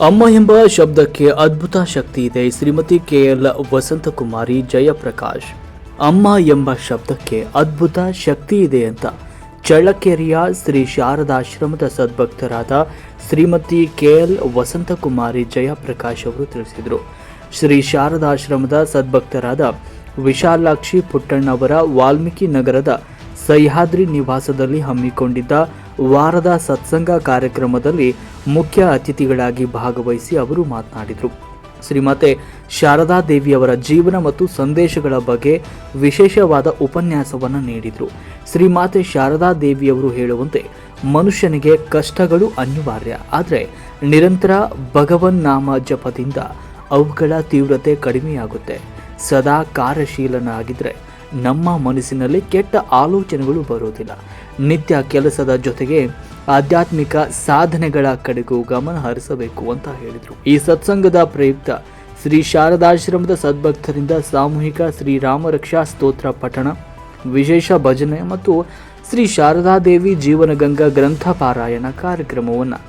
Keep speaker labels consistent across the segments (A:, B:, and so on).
A: ಅಮ್ಮ ಎಂಬ ಶಬ್ದಕ್ಕೆ ಅದ್ಭುತ ಶಕ್ತಿ ಇದೆ. Shrimati K L Vasanthakumari Jayaprakash. ಅಮ್ಮ ಎಂಬ ಶಬ್ದಕ್ಕೆ ಅದ್ಭುತ ಶಕ್ತಿ ಇದೆ ಅಂತ ಚಳ್ಳಕೆರೆಯ ಶ್ರೀ ಶಾರದಾಶ್ರಮದ ಸದ್ಭಕ್ತರಾದ ಶ್ರೀಮತಿ ಕೆ ಎಲ್ ವಸಂತಕುಮಾರಿ ಜಯಪ್ರಕಾಶ್ ಅವರು ತಿಳಿಸಿದರು. ಶ್ರೀ ಶಾರದಾಶ್ರಮದ ಸದ್ಭಕ್ತರಾದ ವಿಶಾಲಾಕ್ಷಿ ಪುಟ್ಟಣ್ಣವರ ವಾಲ್ಮೀಕಿ ನಗರದ ಸಹ್ಯಾದ್ರಿ ನಿವಾಸದಲ್ಲಿ ಹಮ್ಮಿಕೊಂಡಿದ್ದ ವಾರದ ಸತ್ಸಂಗ ಕಾರ್ಯಕ್ರಮದಲ್ಲಿ ಮುಖ್ಯ ಅತಿಥಿಗಳಾಗಿ ಭಾಗವಹಿಸಿ ಅವರು ಮಾತನಾಡಿದರು. ಶ್ರೀಮತೆ ಶಾರದಾ ದೇವಿಯವರ ಜೀವನ ಮತ್ತು ಸಂದೇಶಗಳ ಬಗ್ಗೆ ವಿಶೇಷವಾದ ಉಪನ್ಯಾಸವನ್ನು ನೀಡಿದರು. ಶ್ರೀಮಾತೆ ಶಾರದಾ ದೇವಿಯವರು ಹೇಳುವಂತೆ, ಮನುಷ್ಯನಿಗೆ ಕಷ್ಟಗಳು ಅನಿವಾರ್ಯ. ಆದರೆ ನಿರಂತರ ಭಗವನ್ ನಾಮ ಜಪದಿಂದ ಅವುಗಳ ತೀವ್ರತೆ ಕಡಿಮೆಯಾಗುತ್ತೆ. ಸದಾ ಕಾರ್ಯಶೀಲನಾಗಿದ್ದರೆ ನಮ್ಮ ಮನಸ್ಸಿನಲ್ಲಿ ಕೆಟ್ಟ ಆಲೋಚನೆಗಳು ಬರುವುದಿಲ್ಲ. ನಿತ್ಯ ಕೆಲಸದ ಜೊತೆಗೆ ಆಧ್ಯಾತ್ಮಿಕ ಸಾಧನೆಗಳ ಕಡೆಗೂ ಗಮನ ಹರಿಸಬೇಕು ಅಂತ ಹೇಳಿದರು. ಈ ಸತ್ಸಂಗದ ಪ್ರಯುಕ್ತ ಶ್ರೀ ಶಾರದಾಶ್ರಮದ ಸದ್ಭಕ್ತರಿಂದ ಸಾಮೂಹಿಕ ಶ್ರೀ ರಾಮರಕ್ಷಾ ಸ್ತೋತ್ರ ಪಠಣ, ವಿಶೇಷ ಭಜನೆ ಮತ್ತು ಶ್ರೀ ಶಾರದಾದೇವಿ ಜೀವನಗಂಗಾ ಗ್ರಂಥ ಪಾರಾಯಣ ಕಾರ್ಯಕ್ರಮವನ್ನು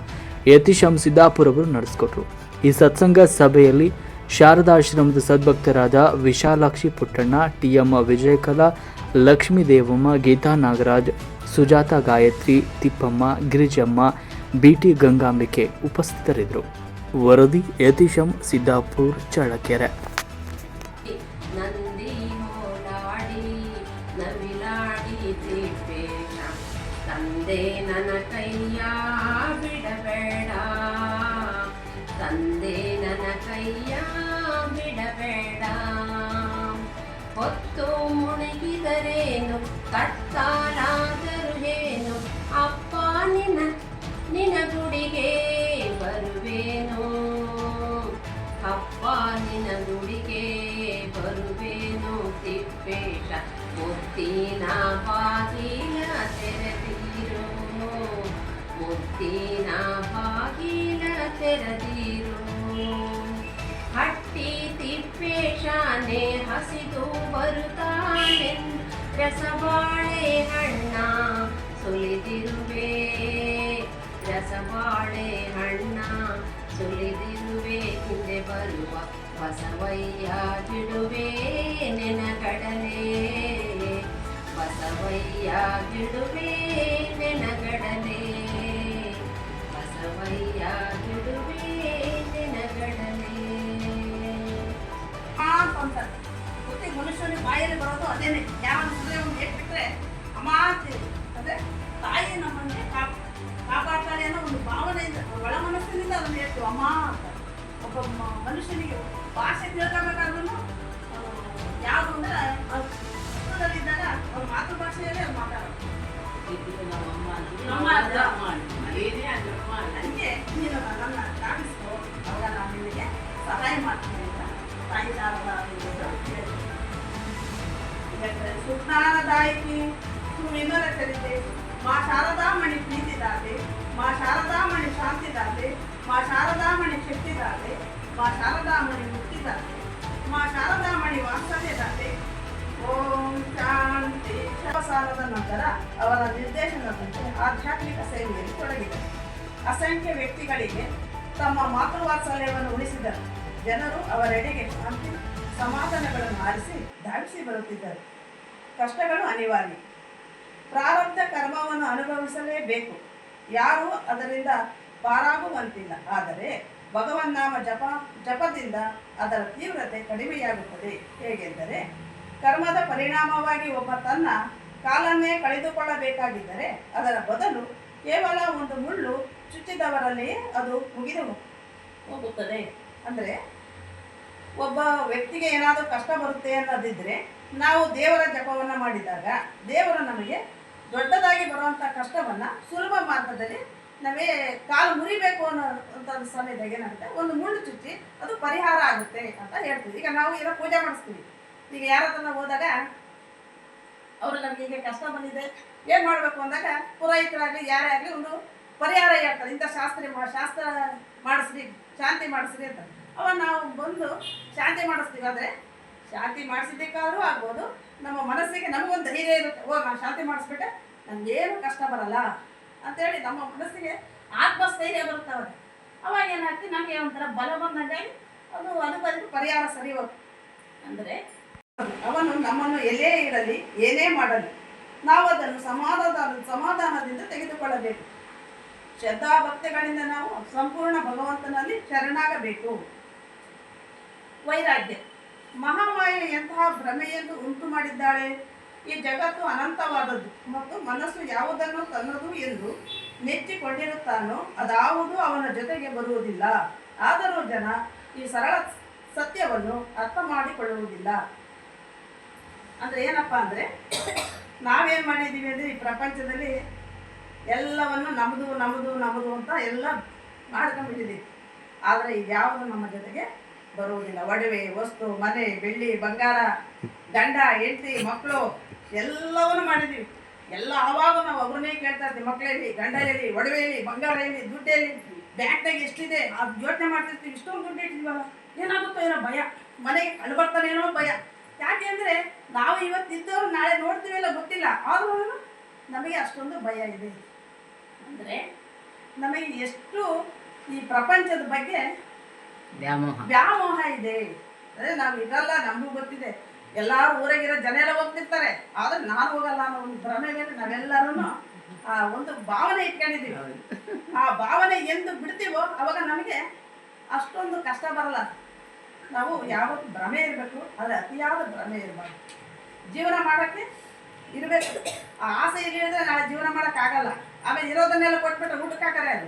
A: ಯತಿಶಂ ಸಿದ್ದಾಪುರವರು ನಡೆಸಿಕೊಟ್ರು. ಈ ಸತ್ಸಂಗ ಸಭೆಯಲ್ಲಿ ಶಾರದಾಶ್ರಮದ ಸದ್ಭಕ್ತರಾದ ವಿಶಾಲಾಕ್ಷಿ ಪುಟ್ಟಣ್ಣ, ಟಿಎಂ ವಿಜಯಕಲಾ ಲಕ್ಷ್ಮೀ ದೇವಮ್ಮ ಗೀತಾ ನಾಗರಾಜ್, ಸುಜಾತ ಗಾಯತ್ರಿ, ತಿಪ್ಪಮ್ಮ, ಗಿರಿಜಮ್ಮ, ಬಿಟಿ ಗಂಗಾಂಬಿಕೆ ಉಪಸ್ಥಿತರಿದ್ದರು. ವರದಿ, ಯತೀಶಂ, ಸಿದ್ದಾಪುರ್, ಚಳ್ಳಕೆರೆ.
B: ಬಿಡಬೇಡ ಹೊತ್ತು ಮುಳುಗಿದರೇನು ಕಟ್ಟಾರಾದರೂ ಏನು? ಅಪ್ಪ, ನಿನ್ನ ನಿನ ಗುಡಿಗೆ ಬರುವೇನು? ಅಪ್ಪ, ನಿನ್ನ ಗುಡಿಗೆ ಬರುವೇನು? ತಿಪ್ಪೇಟ ಮುತ್ತಿನ ಬಾಗಿಲ ತೆರೆದಿರು. ಮುತ್ತಿನ ಬಾಗಿಲ ತೆರೆದಿರು. ತಿಪ್ಪೇಶಾನೆ ಹಸಿದು ಬರುತ್ತಾನೆ. ರಸಬಾಳೆ ಹಣ್ಣ ಸುಲಿದಿರುವೆ. ರಸಬಾಳೆ ಹಣ್ಣ ಸುಲಿದಿರುವೆ. ಹಿಂದೆ ಬರುವ ಬಸವಯ್ಯ ಬಿಡುವೆ. ನೆನಗಡಲೆ. ಬಸವಯ್ಯ ಬಿಡುವೆ.
C: ಅಮ್ಮ ಅಂತ ಒಬ್ಬ ಮನುಷ್ಯನಿಗೆ ಭಾಷೆ ತಿಳ್ಕೊಬೇಕಾದ್ರೂ ಯಾವುದು ಅಂದ್ರೆ ಹತ್ರದಲ್ಲಿದ್ದಾಗ ಅವ್ರ ಮಾತೃಭಾಷೆಯಲ್ಲೇ ಅವ್ರು ಮಾತಾಡೋದು. ನಮ್ಮ ಅಜ್ಜ. ನನಗೆ ನೀನು ನನ್ನ ಕಾಣಿಸ್ಕೊ ಅವಾಗ ನಾನು ನಿಮಗೆ ಸಹಾಯ ಮಾಡ್ತೀನಿ ಅಂತ ತಾಯಿ ಶಾರದಾ ಸುಜ್ಞಾನದಾಯಕಿ ಸುವಿನರ ಚರಿತೆ ಮಾ ಶಾರದಾಮಣಿ ಪ್ರೀತಿದಾತೆ ಮಾ ಶಾರದಾಮಣಿ ಶಾಂತಿದಾತೆ. ಮಾ ಶಾರದಾಮಣಿ ಶಕ್ತಿದಾತೆ, ಮಾ ಶಾರದಾಮಣಿ ಮುಕ್ತಿದಾತೆ, ಮಾ ಶಾರದಾಮಣಿ ವಾತ್ಸಲ್ಯದಾತೆ. ಓಂ ಶಾಂತಿ. ಅವಸಾನದ ನಂತರ ಅವರ ನಿರ್ದೇಶನದಂತೆ ಆಧ್ಯಾತ್ಮಿಕ ಸೇವೆಯಲ್ಲಿ ತೊಡಗಿದರು. ಅಸಂಖ್ಯ ವ್ಯಕ್ತಿಗಳಿಗೆ ತಮ್ಮ ಮಾತೃವಾತ್ಸಲ್ಯವನ್ನು ಉಳಿಸಿದರು. ಜನರು ಅವರೆಡೆಗೆ ಶಾಂತಿ, ಸಮಾಧಾನಗಳನ್ನು ಆರಿಸಿ ಧಾವಿಸಿ ಬರುತ್ತಿದ್ದರು. ಕಷ್ಟಗಳು ಅನಿವಾರ್ಯ. ಪ್ರಾರಬ್ಧ ಕರ್ಮವನ್ನು ಅನುಭವಿಸಲೇಬೇಕು. ಯಾರು ಅದರಿಂದ ಪಾರಾಗುವಂತಿಲ್ಲ. ಆದರೆ ಭಗವನ್ನಾಮ ಜಪ, ಜಪದಿಂದ ಅದರ ತೀವ್ರತೆ ಕಡಿಮೆಯಾಗುತ್ತದೆ. ಹೇಗೆಂದರೆ ಕರ್ಮದ ಪರಿಣಾಮವಾಗಿ ಒಬ್ಬ ತನ್ನ ಕಾಲನ್ನೇ ಕಳೆದುಕೊಳ್ಳಬೇಕಾಗಿದ್ದರೆ ಅದರ ಬದಲು ಕೇವಲ ಒಂದು ಮುಳ್ಳು ಚುಚ್ಚಿದವರಲ್ಲಿಯೇ ಅದು ಮುಗಿದು ಹೋಗುತ್ತದೆ. ಅಂದರೆ ಒಬ್ಬ ವ್ಯಕ್ತಿಗೆ ಏನಾದರೂ ಕಷ್ಟ ಬರುತ್ತೆ ಅನ್ನೋದಿದ್ದರೆ ನಾವು ದೇವರ ಜಪವನ್ನು ಮಾಡಿದಾಗ ದೇವರು ನಮಗೆ ದೊಡ್ಡದಾಗಿ ಬರುವಂಥ ಕಷ್ಟವನ್ನು ಸುಲಭ ಮಾರ್ಗದಲ್ಲಿ ನಮಗೆ ಕಾಲು ಮುರಿಬೇಕು ಅನ್ನೋ ಅಂತ ಸಮಯದಾಗ ಏನಾಗುತ್ತೆ? ಒಂದು ಮುಳ್ಳು ಚುಚ್ಚಿ ಅದು ಪರಿಹಾರ ಆಗುತ್ತೆ ಅಂತ ಹೇಳ್ತೀವಿ. ಈಗ ನಾವು ಏನೋ ಪೂಜೆ ಮಾಡಿಸ್ತೀವಿ. ಈಗ ಯಾರ ಹತ್ರ ಹೋದಾಗ ಅವರು ನಮ್ಗೆ ಈಗ ಕಷ್ಟ ಬಂದಿದೆ, ಏನು ಮಾಡಬೇಕು ಅಂದಾಗ ಪುರೋಹಿತರಾಗಲಿ, ಯಾರೇ ಆಗಲಿ ಒಂದು ಪರಿಹಾರ ಹೇಳ್ತಾರೆ. ಇಂಥ ಶಾಸ್ತ್ರ ಶಾಸ್ತ್ರ ಮಾಡಿಸ್ರಿ, ಶಾಂತಿ ಮಾಡಿಸ್ರಿ ಅಂತ. ಅವಾಗ ನಾವು ಬಂದು ಶಾಂತಿ ಮಾಡಿಸ್ತೀವಿ. ಆದರೆ ಶಾಂತಿ ಮಾಡಿಸಿದ್ದಕ್ಕಾದ್ರೂ ಆಗ್ಬೋದು. ನಮ್ಮ ಮನಸ್ಸಿಗೆ ನಮಗೊಂದು ಧೈರ್ಯ ಇರುತ್ತೆ. ಓ, ನಾನು ಶಾಂತಿ ಮಾಡಿಸ್ಬಿಟ್ಟೆ. ಏನು ಕಷ್ಟ ಬರಲ್ಲ. ಅಂತೇಳಿ ನಮ್ಮ ಮನಸ್ಸಿಗೆ ಆತ್ಮಸ್ಥೈರ್ಯ ಬರುತ್ತೆ ಅವಾಗ ಏನಾಗ್ತಿ? ನಮಗೆ ಒಂಥರ ಬಲ ಬಂದಂಗೆ ಅದು ಅದು ಪರಿಹಾರ ಸರಿ ಹೋಗ್ತದೆ ಅಂದರೆ ಅವನು ನಮ್ಮನ್ನು ಎಲ್ಲೇ ಇರಲಿ ಏನೇ ಮಾಡಲಿ, ನಾವು ಅದನ್ನು ಸಮಾಧಾನ, ಸಮಾಧಾನದಿಂದ ತೆಗೆದುಕೊಳ್ಳಬೇಕು. ಶ್ರದ್ಧಾಭಕ್ತಿಗಳಿಂದ ನಾವು ಸಂಪೂರ್ಣ ಭಗವಂತನಲ್ಲಿ ಶರಣಾಗಬೇಕು. ವೈರಾಗ್ಯ. ಮಹಾಮಾಯೆ ಎಂತಹ ಭ್ರಮೆಯನ್ನು ಉಂಟು ಮಾಡಿದ್ದಾಳೆ ಈ ಜಗತ್ತು ಅನಂತವಾದದ್ದು. ಮತ್ತು ಮನಸ್ಸು ಯಾವುದನ್ನು ತನ್ನದು ಎಂದು ನೆಚ್ಚಿಕೊಂಡಿರುತ್ತಾನೋ ಅದಾವುದು ಅವನ ಜೊತೆಗೆ ಬರುವುದಿಲ್ಲ. ಆದರೂ ಜನ ಈ ಸರಳ ಸತ್ಯವನ್ನು ಅರ್ಥ ಮಾಡಿಕೊಳ್ಳುವುದಿಲ್ಲ. ಅಂದ್ರೆ ಏನಪ್ಪ ಅಂದ್ರೆ, ನಾವೇನ್ ಮಾಡಿದೀವಿ ಅಂದ್ರೆ ಈ ಪ್ರಪಂಚದಲ್ಲಿ ಎಲ್ಲವನ್ನು ನಮ್ಮದು ನಮ್ಮದು ನಮ್ಮದು ಅಂತ ಎಲ್ಲ ಮಾಡ್ಕೊಂಡ್ಬಿಟ್ಟಿದ್ದೀವಿ. ಆದರೆ ಇದ್ಯಾವುದು ನಮ್ಮ ಜೊತೆಗೆ ಬರುವುದಿಲ್ಲ. ಒಡವೆ, ವಸ್ತು, ಮನೆ, ಬೆಳ್ಳಿ, ಬಂಗಾರ, ಗಂಡ, ಹೆಂಡತಿ, ಮಕ್ಕಳು ಎಲ್ಲವನ್ನು ಮಾಡಿದ್ದೀವಿ ಎಲ್ಲ ಆವಾಗ ನಾವು ಅವ್ರನ್ನೇ ಕೇಳ್ತಾ ಇರ್ತೀವಿ ಮಕ್ಕಳಲ್ಲಿ ಗಂಡ ಒಡವೆ ಹೇಳಿ ಬಂಗಾರ ಹೇಳಿ ದುಡ್ಡು ಹೇಳಿ ಬ್ಯಾಂಕ್ದಾಗ ಎಷ್ಟಿದೆ ಅದು ಯೋಚನೆ ಮಾಡ್ತಿರ್ತೀವಿ ಇಷ್ಟೊಂದು ದುಡ್ಡು ಇಟ್ಟಿದ್ವಲ್ಲ ಏನಾಗುತ್ತೋ ಏನೋ ಭಯ ಮನೆಗೆ ಕಂಡು ಬರ್ತಾನೇನೋ ಭಯ. ಯಾಕೆ ಅಂದರೆ ನಾವು ಇವತ್ತಿದ್ದವ್ರು ನಾಳೆ ನೋಡ್ತೀವಲ್ಲ ಗೊತ್ತಿಲ್ಲ ಆದ್ರೂ ನಮಗೆ ಅಷ್ಟೊಂದು ಭಯ ಇದೆ. ಅಂದರೆ ನಮಗೆ ಎಷ್ಟು ಈ ಪ್ರಪಂಚದ ಬಗ್ಗೆ
D: ವ್ಯಾಮೋಹ.
C: ವ್ಯಾಮೋಹ ಇದೆ. ಅದೇ ನಾವು ಇರಲ್ಲ ನಮಗೂ ಗೊತ್ತಿದೆ. ಎಲ್ಲಾರು ಊರಾಗಿರೋ ಜನ ಎಲ್ಲ ಹೋಗ್ತಿರ್ತಾರೆ ಆದ್ರೆ ನಾನು ಹೋಗಲ್ಲ ಅನ್ನೋ ಒಂದು ಭ್ರಮೆ ಮೇಲೆ ನಾವೆಲ್ಲರೂ ಆ, ಒಂದು ಭಾವನೆ ಇಟ್ಕೊಂಡಿದ್ದೀವಿ. ಆ ಭಾವನೆ ಎಂದು ಬಿಡ್ತೀವೋ, ಅವಾಗ ನಮಗೆ ಅಷ್ಟೊಂದು ಕಷ್ಟ ಬರಲ್ಲ. ನಾವು ಯಾವತ್ತು ಭ್ರಮೆ ಇರಬೇಕು, ಆದರೆ ಅತಿಯಾದ ಭ್ರಮೆ ಇರಬಾರ್ದು. ಜೀವನ ಮಾಡೋಕ್ಕೆ ಇರಬೇಕು. ಆ ಆಸೆ ಇರಿದ್ರೆ ನಾಳೆ ಜೀವನ ಮಾಡೋಕ್ಕಾಗಲ್ಲ ಆಮೇಲೆ ಇರೋದನ್ನೆಲ್ಲ ಕೊಟ್ಬಿಟ್ಟು ಊಟಕ್ಕೆ ಹಾಕರೆ ಅದು.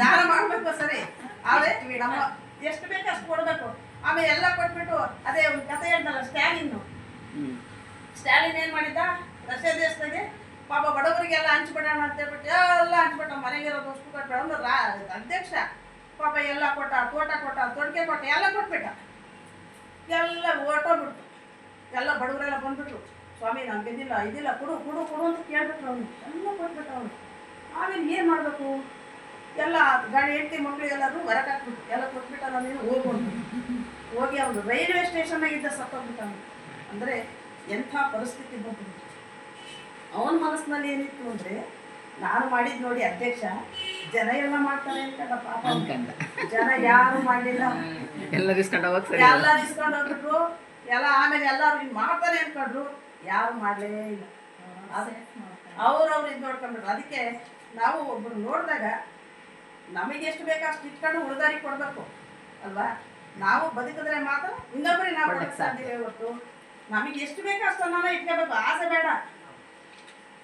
C: ದಾನ ಮಾಡಬೇಕು ಸರಿ. ಆದರೆ ನಮ್ಮ, ಎಷ್ಟು ಬೇಕು ಅಷ್ಟು ಕೊಡಬೇಕು. ಆಮೇಲೆ ಎಲ್ಲ ಕೊಟ್ಬಿಟ್ಟು ಅದೇ ಒಂದು ಕಥೆ ಹೇಳ್ತಲ್ಲ
D: ಸ್ಟ್ಯಾಲಿನ್.
C: ಸ್ಟ್ಯಾಲಿನ್ ಏನು ಮಾಡಿದ್ದ? ರಷ್ಯಾ ದೇಶದಾಗೆ ಪಾಪ ಬಡವರಿಗೆಲ್ಲ ಹಂಚ್ಬಿಡೋಣ ಅಂತ ಹೇಳ್ಬಿಟ್ಟು ಎಲ್ಲ ಹಂಚ್ಬಿಟ್ಟ ಮನೆಗಿರೋದು ಅಷ್ಟು ಕೊಟ್ಬಿಡ ಒಂದು ರಾ ಅಧ್ಯಕ್ಷ ಪಾಪ ಎಲ್ಲ ಕೊಟ್ಟ ತೋಟ ಕೊಟ್ಟ ತೊಡಕೆ ಕೊಟ್ಟ ಎಲ್ಲ ಕೊಟ್ಬಿಟ್ಟ. ಎಲ್ಲ ಓಟೋಗ್ಬಿಟ್ಟು ಎಲ್ಲ ಬಡವರೆಲ್ಲ ಬಂದ್ಬಿಟ್ರು. ಸ್ವಾಮಿ ನಮ್ಗೆ ಇದಿಲ್ಲ ಇದಿಲ್ಲ ಕೊಡು ಕೊಡು ಕೊಡು ಅಂತ ಕೇಳ್ಬಿಟ್ರು ಅವನು ಎಲ್ಲ ಕೊಟ್ಬಿಟ್ಟ ಅವನು ಆಮೇಲೆ ಏನು ಮಾಡಬೇಕು? ಎಲ್ಲ ಗಾಡಿ ಹೆಂಡತಿ ಮಕ್ಕಳಿಗೆಲ್ಲರೂ ಹೊರಗೆ ಹಾಕ್ಬಿಟ್ಟು ಎಲ್ಲ ಕೊಟ್ಬಿಟ್ಟ ನೀನು ಹೋಗ್ಬೋದು ಹೋಗಿ ಅವನು ರೈಲ್ವೆ ಸ್ಟೇಷನ್ನಾಗಿದ್ದ ಸತ್ತೋಗ್ಬಿಟ್ಟ ಅವನು ಅಂದರೆ ಎಂಥ ಪರಿಸ್ಥಿತಿ ಬಂತು ಅವನ ಮನಸ್ಸಿನಲ್ಲಿ ಏನಿತ್ತು ಅಂದರೆ ನಾನು ಮಾಡಿದ್ ನೋಡಿ ಅಧ್ಯಕ್ಷ ಜನ ಎಲ್ಲ ಮಾಡ್ತಾರೆ ಅಂತ ಪಾಪ ಜನ ಯಾರು ಮಾಡಲಿಲ್ಲ
D: ಎಲ್ಲ ಇಸ್ಕೊಂಡು ಹೋಗಿ
C: ಎಲ್ಲ ಇಸ್ಕೊಂಡು ಹೋಗ್ಬಿಟ್ರು. ಎಲ್ಲ ಆಮೇಲೆ ಎಲ್ಲರೂ ಹಿಂಗ್ ಮಾಡ್ತಾರೆ ಅನ್ಕೊಂಡ್ರು. ಯಾರು ಮಾಡಲೇ ಇಲ್ಲ. ಅವ್ರವ್ರು ಇದು ನೋಡ್ಕೊಂಡ್ಬಿಟ್ರು. ಅದಕ್ಕೆ ನಾವು ಒಬ್ರು ನೋಡಿದಾಗ ನಮಗೆ ಎಷ್ಟು ಬೇಕೋ ಅಷ್ಟು ಇಟ್ಕೊಂಡು ಉಳಿದಾರಿ ಕೊಡಬೇಕು ಅಲ್ವಾ? ನಾವು ಬದುಕಿದ್ರೆ ಮಾತ್ರ ಇನ್ನೊಬ್ಬರಿ ನಾವು ಕೊಡಕ್ಕೆ ಸಾಧ್ಯವೇ ಹೊರತು. ನಮಗೆ ಎಷ್ಟು ಬೇಕೋ ಅಷ್ಟನ್ನ ಇಟ್ಕೋಬೇಕು ಆಸೆ ಬೇಡ.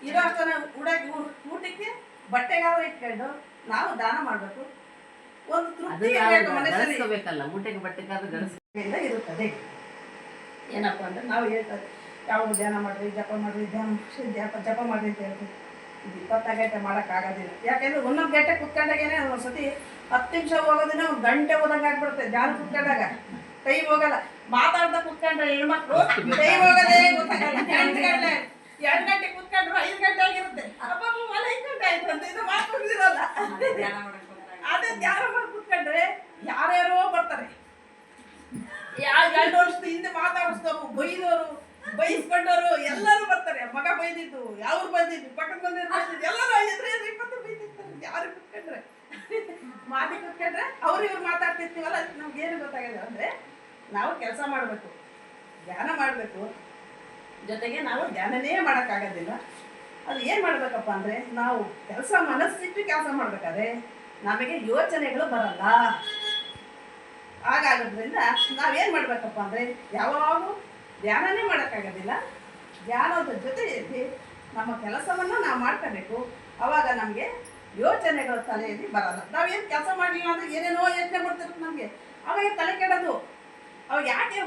C: ಇರೋ ಅಷ್ಟನ್ನ ಉಡಕ್ಕೆ ಊಟಕ್ಕೆ ಬಟ್ಟೆಗಾದ್ರೂ ಇಟ್ಕೊಂಡು ನಾವು ದಾನ ಮಾಡಬೇಕು. ಒಂದು ತೃಪ್ತಿ ಇರಬೇಕು
D: ಗಳಿಸ್ಕೋಬೇಕಲ್ಲ ಊಟಕ್ಕೆ ಬಟ್ಟೆಗಾದ್ರೂ
C: ಇರುತ್ತದೆ. ಏನಪ್ಪ ಅಂದ್ರೆ ನಾವು ಹೇಳ್ತಾರೆ ಯಾವ ಧ್ಯಾನ ಮಾಡ್ರಿ ಜಪ ಮಾಡ್ರಿ ಧ್ಯಾನ ಜಪ ಜಪ ಮಾಡ್ರಿ ಅಂತ ಹೇಳ್ತೀವಿ. ಇದು ಇಪ್ಪತ್ತ ಗಂಟೆ ಮಾಡೋಕ್ಕಾಗೋದಿಲ್ಲ ಯಾಕೆಂದ್ರೆ ಒಂದೊಂದು ಗಂಟೆ ಕುತ್ಕೊಂಡಾಗೇನೆ ಒಂದ್ಸತಿ ಹತ್ತು ನಿಮಿಷ ಹೋಗೋದಿನ ಒಂದು ಗಂಟೆ ಹೋದಂಗೆ ಆಗ್ಬಿಡುತ್ತೆ ಧ್ಯಾನ ಕುತ್ಕೊಂಡಾಗ. ಟೈಮ್ ಹೋಗಲ್ಲ. ಮಾತಾಡ್ತಾ ಕುತ್ಕೊಂಡ್ರೆ ಹೆಣ್ಮಕ್ಳು ಟೈಮ್ ಹೋಗೋದೇ ಗೊತ್ತಾಗಲ್ಲ. ಎಂಟು ಗಂಟೆ, ಎರಡು ಗಂಟೆ ಕುತ್ಕೊಂಡ್ರು ಐದು ಗಂಟೆ ಆಗಿರುತ್ತೆ. ಮನೆ ಐದು ಗಂಟೆ ಆಯ್ತು ಅಂತ ಇದು ಮಾತಾಡ್ತಿರಲ್ಲ ಅದೇ ಧ್ಯಾನ ಮಾಡಿ ಕುತ್ಕೊಂಡ್ರೆ ಯಾರ್ಯಾರೋ ಬರ್ತಾರೆ. ಯಾರು ಎರಡು ವರ್ಷದ ಹಿಂದೆ ಮಾತಾಡಿಸ್ತಾವು ಬೈದವರು ಬೈಸ್ಕೊಂಡವರು ಎಲ್ಲರೂ ಬರ್ತಾರೆ. ಮಗ ಬೈದಿದ್ದು ಯಾವ್ರು ಬೈದಿದ್ದು, ಪಕ್ಕದ ಬಂದಿದ್ದು ಬೈದಿದ್ದು, ಎಲ್ಲರೂ ಎದುರು ಎದುರು ಇಪ್ಪತ್ತು ಬೈದಿರ್ತಾರೆ ಯಾರು ಕುತ್ಕೊಂಡ್ರೆ? ಮಾತಿ ಕುತ್ಕೊಂಡ್ರೆ ಅವ್ರು ಇವ್ರು ಮಾತಾಡ್ತಿರ್ತೀವಲ್ಲ, ಅದಕ್ಕೆ ನಮ್ಗೆ ಏನು ಗೊತ್ತಾಗಲ್ಲ ಅಂದ್ರೆ ನಾವು ಕೆಲಸ ಮಾಡಬೇಕು. ಧ್ಯಾನ ಮಾಡಬೇಕು. ಜೊತೆಗೆ ನಾವು ಧ್ಯಾನನೇ ಮಾಡೋಕ್ಕಾಗೋದಿಲ್ಲ. ಅದು ಏನು ಮಾಡಬೇಕಪ್ಪ ಅಂದರೆ ನಾವು ಕೆಲಸ ಮನಸ್ಸಿಟ್ಟು ಕೆಲಸ ಮಾಡಬೇಕಾದ್ರೆ ನಮಗೆ ಯೋಚನೆಗಳು ಬರಲ್ಲ. ಹಾಗಾಗೋದ್ರಿಂದ ನಾವೇನು ಮಾಡಬೇಕಪ್ಪ ಅಂದರೆ ಯಾವಾಗೂ ಧ್ಯಾನನೇ ಮಾಡೋಕ್ಕಾಗೋದಿಲ್ಲ. ಧ್ಯಾನದ ಜೊತೆಯಲ್ಲಿ ನಮ್ಮ ಕೆಲಸವನ್ನು ನಾವು ಮಾಡ್ಕೋಬೇಕು. ಆವಾಗ ನಮಗೆ ಯೋಚನೆಗಳು ತಲೆಯಲ್ಲಿ ಬರಲ್ಲ. ನಾವೇನು ಕೆಲಸ ಮಾಡಲಿಲ್ಲ ಅಂದರೆ ಏನೇನೋ ಯೋಚನೆ ಮಾಡ್ತಿರ್ತೀವಿ ನಮಗೆ. ಅವಾಗ ತಲೆ ಕೆಡೋದು? ಅವಾಗ ಯಾಕೆ